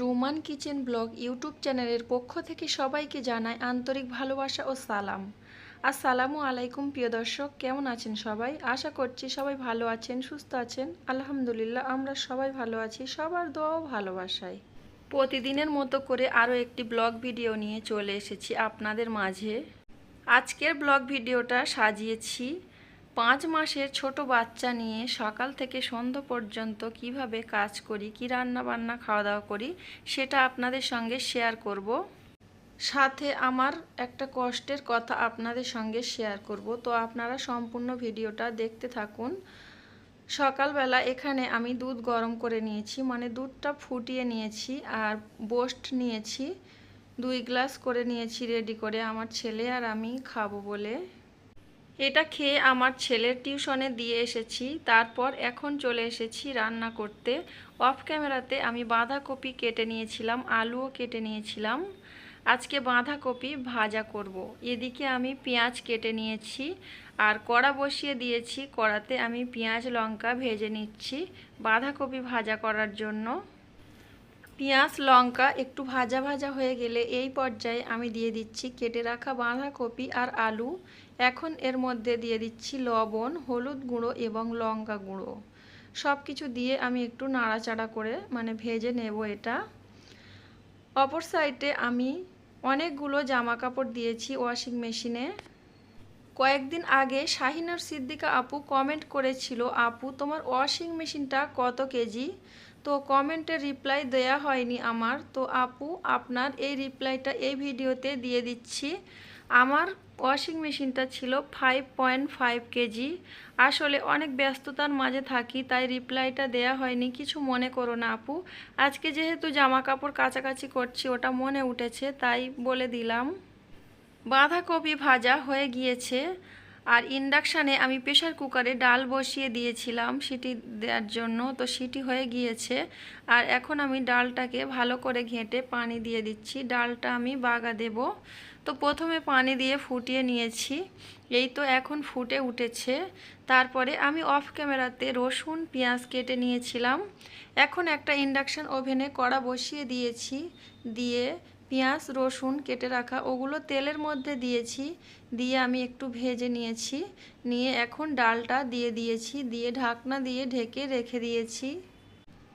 Ruman kitchen blog YouTube চ্যানেলের পক্ষ থেকে সবাইকে জানাই আন্তরিক ভালোবাসা ও সালাম। আসসালামু আলাইকুম, প্রিয় দর্শক, কেমন আছেন সবাই? আশা করছি সবাই ভালো আছেন, সুস্থ আছেন। আলহামদুলিল্লাহ, আমরা সবাই ভালো আছি, সবার দোয়াও ভালোবাসায়। প্রতিদিনের মতো করে আরও একটি ব্লগ ভিডিও নিয়ে চলে এসেছি আপনাদের মাঝে। আজকের ব্লগ ভিডিওটা সাজিয়েছি পাঁচ মাসের ছোট বাচ্চা নিয়ে সকাল থেকে সন্ধ্যা পর্যন্ত কীভাবে কাজ করি, কী রান্না বান্না খাওয়া দাওয়া করি, সেটা আপনাদের সঙ্গে শেয়ার করব। সাথে আমার একটা কষ্টের কথা আপনাদের সঙ্গে শেয়ার করব। তো আপনারা সম্পূর্ণ ভিডিওটা দেখতে থাকুন। সকালবেলা এখানে আমি দুধ গরম করে নিয়েছি মানে দুধটা ফুটিয়ে নিয়েছি আর বোস্ট নিয়েছি। দুই গ্লাস করে নিয়েছি রেডি করে, আমার ছেলে আর আমি খাব বলে। এটা খেয়ে আমার ছেলের টিউশনে দিয়ে এসেছি, তারপর এখন চলে এসেছি রান্না করতে। অফ ক্যামেরাতে আমি বাঁধাকপি কেটে নিয়েছিলাম, আলুও কেটে নিয়েছিলাম। আজকে বাঁধাকপি ভাজা করব। এদিকে আমি পেঁয়াজ কেটে নিয়েছি আর কড়া বসিয়ে দিয়েছি, কড়াতে আমি পেঁয়াজ, লঙ্কা ভেজে নিচ্ছি বাঁধাকপি ভাজা করার জন্য। পেঁয়াজ, লঙ্কা একটু ভাজা ভাজা হয়ে গেলে এই পর্যায়ে আমি দিয়ে দিচ্ছি কেটে রাখা বাঁধাকপি আর আলু। এখন এর মধ্যে দিয়ে দিচ্ছি লবণ, হলুদ গুঁড়ো এবং লঙ্কা গুঁড়ো। সব কিছু দিয়ে আমি একটু নাড়াচাড়া করে মানে ভেজে নেব এটা। অপর সাইডে আমি অনেকগুলো জামা কাপড় দিয়েছি ওয়াশিং মেশিনে কয়েকদিন আগে শাহিনার সিদ্দিকা আপু কমেন্ট করেছিল, আপু, তোমার ওয়াশিং মেশিনটা কত কেজি? তো কমেন্টের রিপ্লাই দেয়া হয়নি আমার। তো আপু, আপনার এই রিপ্লাইটা এই ভিডিওতে দিয়ে দিচ্ছি। আমার ওয়াশিং মেশিনটা ছিল ফাইভ পয়েন্ট ফাইভ কেজি। আসলে অনেক ব্যস্ততার মাঝে থাকি, তাই রিপ্লাইটা দেয়া হয়নি। কিছু মনে করো না আপু। আজকে যেহেতু জামা কাপড় কাছাকাছি করছি, ওটা মনে উঠেছে, তাই বলে দিলাম। বাঁধাকপি ভাজা হয়ে গিয়েছে আর ইন্ডাকশানে আমি প্রেশার কুকারে ডাল বসিয়ে দিয়েছিলাম সিটি দেওয়ার জন্য, তো সিটি হয়ে গিয়েছে। আর এখন আমি ডালটাকে ভালো করে ঘেঁটে পানি দিয়ে দিচ্ছি। ডালটা আমি বাগা দেব। তো প্রথমে পানি দিয়ে ফুটিয়ে নিয়েছি। এই তো এখন ফুটে উঠেছে। তারপরে আমি অফ ক্যামেরাতে রসুন, পেঁয়াজ কেটে নিয়েছিলাম। এখন একটা ইন্ডাকশান ওভেনে কড়া বসিয়ে দিয়েছি। দিয়ে পেঁয়াজ, রসুন কেটে রাখা, ওগুলো তেলের মধ্যে দিয়েছি, দিয়ে আমি একটু ভেজে নিয়েছি। নিয়ে এখন ডালটা দিয়ে দিয়েছি, দিয়ে ঢাকনা দিয়ে ঢেকে রেখে দিয়েছি।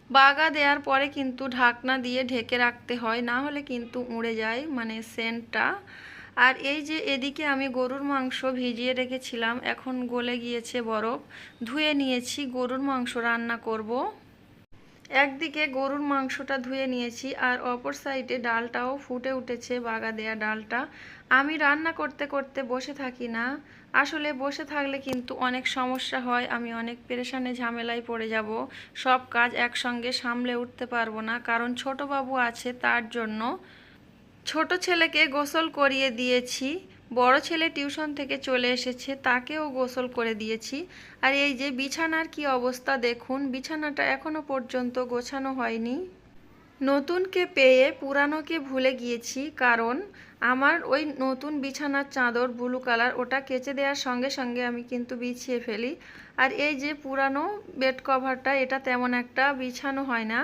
বাগা দেওয়ার পরে কিন্তু ঢাকনা দিয়ে ঢেকে রাখতে হয়, না হলে কিন্তু উড়ে যায় মানে সেন্টটা। আর এই যে এদিকে আমি গরুর মাংস ভিজিয়ে রেখেছিলাম, এখন গলে গিয়েছে বরফ। ধুয়ে নিয়েছি, গরুর মাংস রান্না করব। একদিকে গরুর মাংসটা ধুয়ে নিয়েছি আর অপর সাইডে ডালটাও ফুটে উঠেছে বাগা দেয়া ডালটা। আমি রান্না করতে করতে বসে থাকি না। আসলে বসে থাকলে কিন্তু অনেক সমস্যা হয়, আমি অনেক পেরেশানে ঝামেলায় পড়ে যাব। সব কাজ একসঙ্গে সামলে উঠতে পারব না, কারণ ছোট বাবু আছে তার জন্য। ছোট ছেলেকে গোসল করিয়ে দিয়েছি। বড় ছেলে টিউশন থেকে চলে এসেছে, তাকেও গোসল করে দিয়েছি। আর এই যে বিছানার কি অবস্থা দেখুন, বিছানাটা এখনও পর্যন্ত গোছানো হয়নি। নতুনকে পেয়ে পুরানোকে ভুলে গিয়েছি, কারণ আমার ওই নতুন বিছানার চাদর ব্লু কালার ওটা কেচে দেওয়ার সঙ্গে সঙ্গে আমি কিন্তু বিছিয়ে ফেলি। আর এই যে পুরানো বেড কভারটা, এটা তেমন একটা বিছানো হয় না।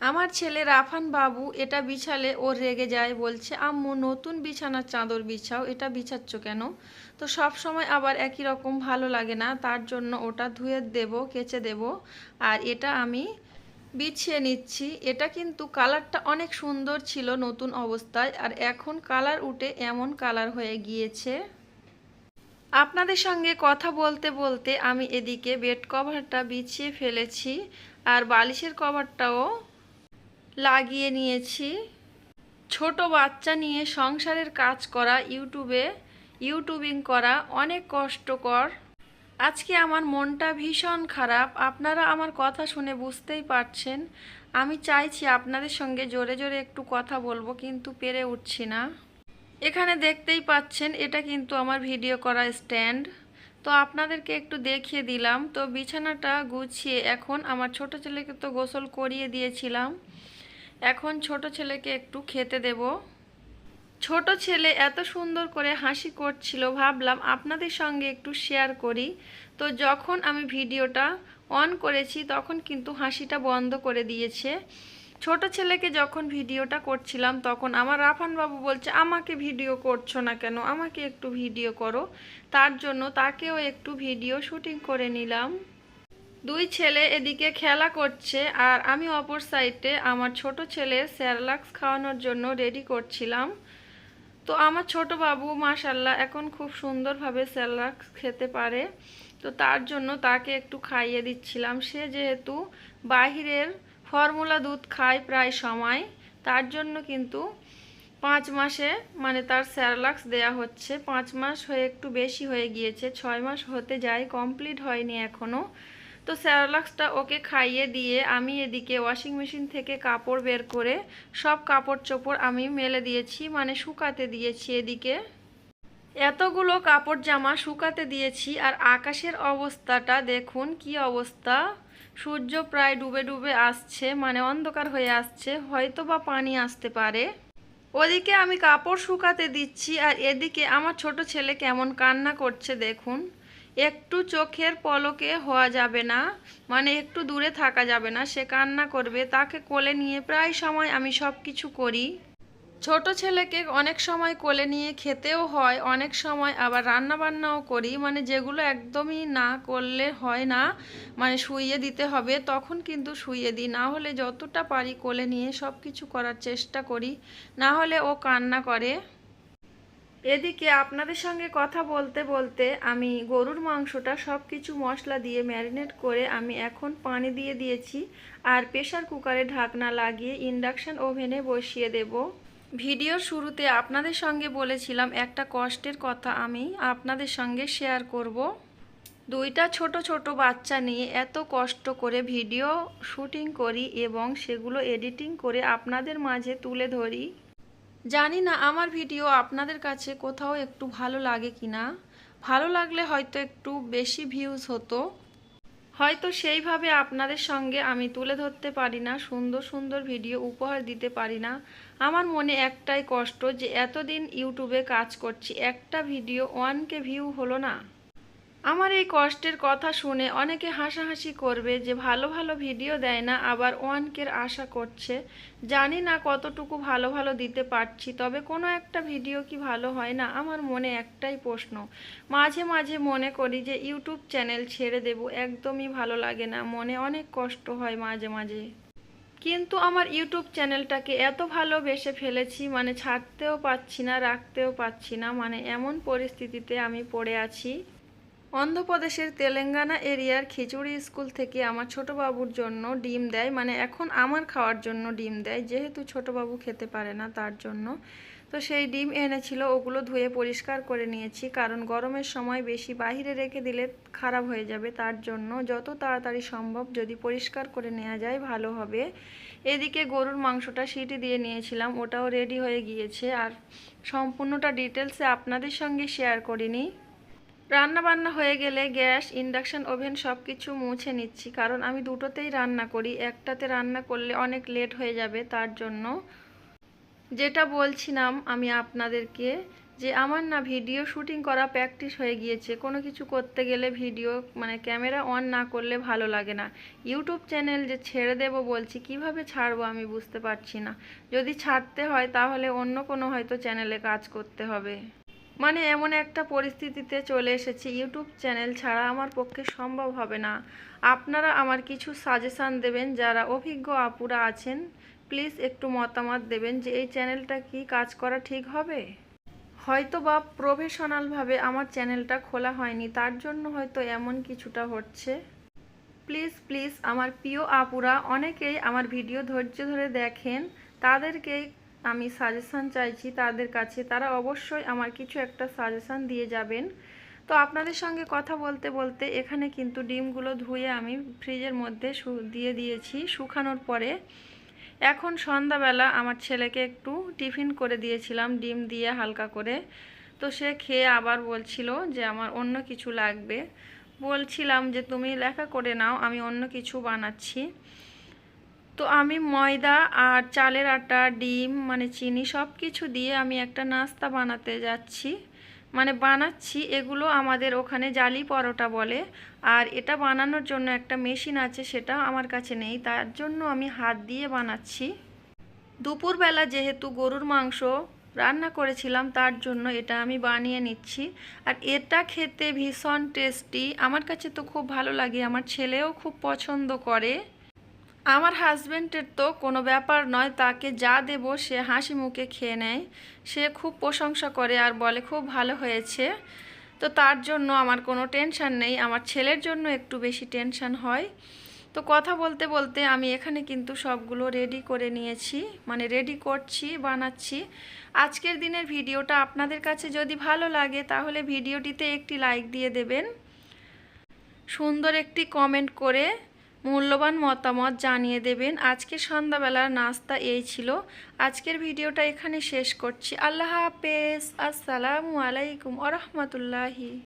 আমার ছেলে রাফান বাবু এটা বিছালে ওর রেগে যায়, বলছে, আম্মু, নতুন বিছানার চাদর বিছাও, এটা বিছাচ্ছ কেন? তো সব সময় আবার একই রকম ভালো লাগে না, তার জন্য ওটা ধুয়ে দেব, কেচে দেব, আর এটা আমি বিছিয়ে নিচ্ছি। এটা কিন্তু কালারটা অনেক সুন্দর ছিল নতুন অবস্থায়, আর এখন কালার উঠে এমন কালার হয়ে গিয়েছে। আপনাদের সঙ্গে কথা বলতে বলতে আমি এদিকে বেড কভারটা বিছিয়ে ফেলেছি, আর বালিশের কভারটাও লাগিয়ে নিয়েছি। ছোট বাচ্চা নিয়ে সংসারের কাজ করা, ইউটিউবে ইউটিউবিং করা অনেক কষ্টকর। আজকে আমার মনটা ভীষণ খারাপ। আপনারা আমার কথা শুনে বুঝতেই পারছেন। আমি চাইছি আপনাদের সঙ্গে জোরে জোরে একটু কথা বলব, কিন্তু পেরে উঠছি না। এখানে দেখতেই পাচ্ছেন, এটা কিন্তু আমার ভিডিও করা স্ট্যান্ড। তো আপনাদেরকে একটু দেখিয়ে দিলাম। তো বিছানাটা গুছিয়ে এখন আমার ছোট ছেলেকে তো গোসল করিয়ে দিয়েছিলাম। এখন ছোট ছেলেকে একটু খেতে দেব। ছোট ছেলে এত সুন্দর করে হাসি করছিল, ভাবলাম আপনাদের সঙ্গে একটু শেয়ার করি। তো যখন আমি ভিডিওটা অন করেছি, তখন কিন্তু হাসিটা বন্ধ করে দিয়েছে। ছোট ছেলেকে যখন ভিডিওটা করছিলাম, তখন আমার রাফান বাবু বলছে, আমাকে ভিডিও করছ না কেন? আমাকে একটু ভিডিও করো। তার জন্য তাকেও একটু ভিডিও শুটিং করে নিলাম। দুই ছেলে এদিকে খেলা করছে আর আমি অপর সাইডে আমার ছোট ছেলে স্যারলাক্স খাওয়ানোর জন্য রেডি করছিলাম। তো আমার ছোট বাবু মাশাল্লাহ এখন খুব সুন্দরভাবে স্যারলাক্স খেতে পারে। তো তার জন্য তাকে একটু খাইয়ে দিচ্ছিলাম। সে যেহেতু বাহিরের ফর্মুলা দুধ খায় প্রায় সময়, তার জন্য কিন্তু পাঁচ মাসে মানে তার স্যারলাক্স দেয়া হচ্ছে। পাঁচ মাস হয়ে একটু বেশি হয়ে গিয়েছে, ছয় মাস হতে যায়, কমপ্লিট হয়নি এখনও তো স্যারলাক্সটা ওকে খাইয়ে দিয়ে আমি এদিকে ওয়াশিং মেশিন থেকে কাপড় বের করে সব কাপড় চোপড় আমি মেলে দিয়েছি মানে শুকাতে দিয়েছি এদিকে। এতগুলো কাপড় জামা শুকাতে দিয়েছি আর আকাশের অবস্থাটা দেখুন কি অবস্থা। সূর্য প্রায় ডুবে ডুবে আসছে মানে অন্ধকার হয়ে আসছে হয়তো বা পানি আসতে পারে। ওদিকে আমি কাপড় শুকাতে দিচ্ছি আর এদিকে আমার ছোট ছেলে কেমন কান্না করছে দেখুন। একটু চোখের পলকে হওয়া যাবে না মানে একটু দূরে থাকা যাবে না, সে কান্না করবে, তাকে কোলে নিয়ে প্রায় সময় আমি সব কিছু করি। ছোট ছেলেকে অনেক সময় কোলে নিয়ে খেতেও হয়, অনেক সময় আবার রান্না বান্নাও করি মানে যেগুলো একদমই না করলে হয় না মানে শুইয়ে দিতে হবে, তখন কিন্তু শুইয়ে দিই। না হলে যতটা পারি কোলে নিয়ে সব কিছু করার চেষ্টা করি, না হলে ও কান্না করে। এদিকে আপনাদের সঙ্গে কথা বলতে বলতে আমি গরুর মাংসটা সব কিছু মশলা দিয়ে ম্যারিনেট করে আমি এখন পানি দিয়ে দিয়েছি আর প্রেশার কুকারে ঢাকনা লাগিয়ে ইন্ডাকশান ওভেনে বসিয়ে দেব। ভিডিওর শুরুতে আপনাদের সঙ্গে বলেছিলাম একটা কষ্টের কথা আমি আপনাদের সঙ্গে শেয়ার করব। দুইটা ছোট ছোট বাচ্চা নিয়ে এত কষ্ট করে ভিডিও শুটিং করি এবং সেগুলো এডিটিং করে আপনাদের মাঝে তুলে ধরি। জানি না আমার ভিডিও আপনাদের কাছে কোথাও একটু ভালো লাগে কি না। ভালো লাগলে হয়তো একটু বেশি ভিউজ হতো। হয়তো সেইভাবে আপনাদের সঙ্গে আমি তুলে ধরতে পারি না, সুন্দর সুন্দর ভিডিও উপহার দিতে পারি না। আমার মনে একটাই কষ্ট যে এতদিন ইউটিউবে কাজ করছি, একটা ভিডিও ওয়ানকে ভিউ হলো না। আমার এই কষ্টের কথা শুনে অনেকে হাসাহাসি করবে যে ভালো ভালো ভিডিও দেয় না, আবার ওয়ানকের আশা করছে। জানি না কতটুকু ভালো ভালো দিতে পারছি, তবে কোনো একটা ভিডিও কি ভালো হয় না? আমার মনে একটাই প্রশ্ন। মাঝে মাঝে মনে করি যে ইউটিউব চ্যানেল ছেড়ে দেব, একদমই ভালো লাগে না, মনে অনেক কষ্ট হয় মাঝে মাঝে। কিন্তু আমার ইউটিউব চ্যানেলটাকে এত ভালোবেসে ফেলেছি মানে ছাড়তেও পাচ্ছি না, রাখতেও পাচ্ছি না মানে এমন পরিস্থিতিতে আমি পড়ে আছি। অন্ধ্রপ্রদেশের তেলেঙ্গানা এরিয়ার খিচুড়ি স্কুল থেকে আমার ছোট বাবুর জন্য ডিম দেয়। মানে এখন আমার খাওয়ার জন্য ডিম দেয়। যেহেতু ছোট বাবু খেতে পারে না তার জন্য। তো সেই ডিম এনেছিল। ওগুলো ধুয়ে পরিষ্কার করে নিয়েছি। কারণ গরমের সময় বেশি বাইরে রেখে দিলে খারাপ হয়ে যাবে তার জন্য। যত তাড়াতাড়ি সম্ভব যদি পরিষ্কার করে নেওয়া যায় ভালো হবে। এদিকে গরুর মাংসটা সিটি দিয়ে নিয়েছিলাম। ওটাও রেডি হয়ে গিয়েছে। আর সম্পূর্ণটা ডিটেলসে আপনাদের সঙ্গে শেয়ার করিনি। রান্না বান্না হয়ে গেলে গ্যাস, ইন্ডাকশান, ওভেন সব কিছু মুছে নিচ্ছি। কারণ আমি দুটোতেই রান্না করি, একটাতে রান্না করলে অনেক লেট হয়ে যাবে তার জন্য। যেটা বলছিলাম আমি আপনাদেরকে যে আমার না ভিডিও শুটিং করা প্র্যাকটিস হয়ে গিয়েছে। কোনো কিছু করতে গেলে ভিডিও মানে ক্যামেরা অন না করলে ভালো লাগে না। ইউটিউব চ্যানেল যে ছেড়ে দেব বলছি, কীভাবে ছাড়বো আমি বুঝতে পারছি না। যদি ছাড়তে হয় তাহলে অন্য কোনো হয়তো চ্যানেলে কাজ করতে হবে। মানে এমন একটা পরিস্থিতিতে চলে এসেছি। ইউটিউব চ্যানেল ছাড়া আমার পক্ষে সম্ভব হবে না। আপনারা আমার কিছু সাজেশান দেবেন, যারা অভিজ্ঞ আপুরা আছেন, প্লিজ একটু মতামত দেবেন যে এই চ্যানেলটা কি কাজ করা ঠিক হবে? হয়তো বা প্রফেশনালভাবে আমার চ্যানেলটা খোলা হয়নি, তার জন্য হয়তো এমন কিছুটা হচ্ছে। প্লিজ প্লিজ, আমার প্রিয় আপুরা, অনেকেই আমার ভিডিও ধৈর্য ধরে দেখেন তাদেরকে আমি সাজেশান চাইছি তাদের কাছে। তারা অবশ্যই আমার কিছু একটা সাজেশান দিয়ে যাবেন। তো আপনাদের সঙ্গে কথা বলতে বলতে এখানে কিন্তু ডিমগুলো ধুয়ে আমি ফ্রিজের মধ্যে দিয়ে দিয়েছি শুকানোর পরে। এখন সন্ধ্যাবেলা আমার ছেলেকে একটু টিফিন করে দিয়েছিলাম, ডিম দিয়ে হালকা করে। তো সে খেয়ে আবার বলছিল যে আমার অন্য কিছু লাগবে। বলছিলাম যে তুমি লেখা করে নাও, আমি অন্য কিছু বানাচ্ছি। তো আমি ময়দা আর চালের আটা, ডিম মানে চিনি সব কিছু দিয়ে আমি একটা নাস্তা বানাতে যাচ্ছি। মানে বানাচ্ছি, এগুলো আমাদের ওখানে জালি পরোটা বলে। আর এটা বানানোর জন্য একটা মেশিন আছে, সেটা আমার কাছে নেই। তার জন্য আমি হাত দিয়ে বানাচ্ছি। দুপুরবেলা যেহেতু গরুর মাংস রান্না করেছিলাম, তার জন্য এটা আমি বানিয়ে নিচ্ছি। আর এটা খেতে ভীষণ টেস্টি। আমার কাছে তো খুব ভালো লাগে। আমার ছেলেও খুব পছন্দ করে। আমার হাজব্যান্ডের তো কোনো ব্যাপার নয়, তাকে যা দেব সে হাসি মুখে খেয়ে নেয়। সে খুব প্রশংসা করে আর বলে, খুব ভালো হয়েছে। তো তার জন্য আমার কোনো টেনশান নেই, আমার ছেলের জন্য একটু বেশি টেনশান হয়। তো কথা বলতে বলতে আমি এখানে কিন্তু সবগুলো রেডি করে নিয়েছি মানে রেডি করছি, বানাচ্ছি। আজকের দিনের ভিডিওটা আপনাদের কাছে যদি ভালো লাগে, তাহলে ভিডিওটিতে একটি লাইক দিয়ে দেবেন। সুন্দর একটি কমেন্ট করে মূল্যবান মতামত জানিয়ে দেবেন। আজকে সন্ধ্যাবেলার নাস্তা এই ছিল। আজকের ভিডিওটা এখানে শেষ করছি। আল্লাহ হাফেজ। আসসালামু আলাইকুম আ রহমতুল্লাহি।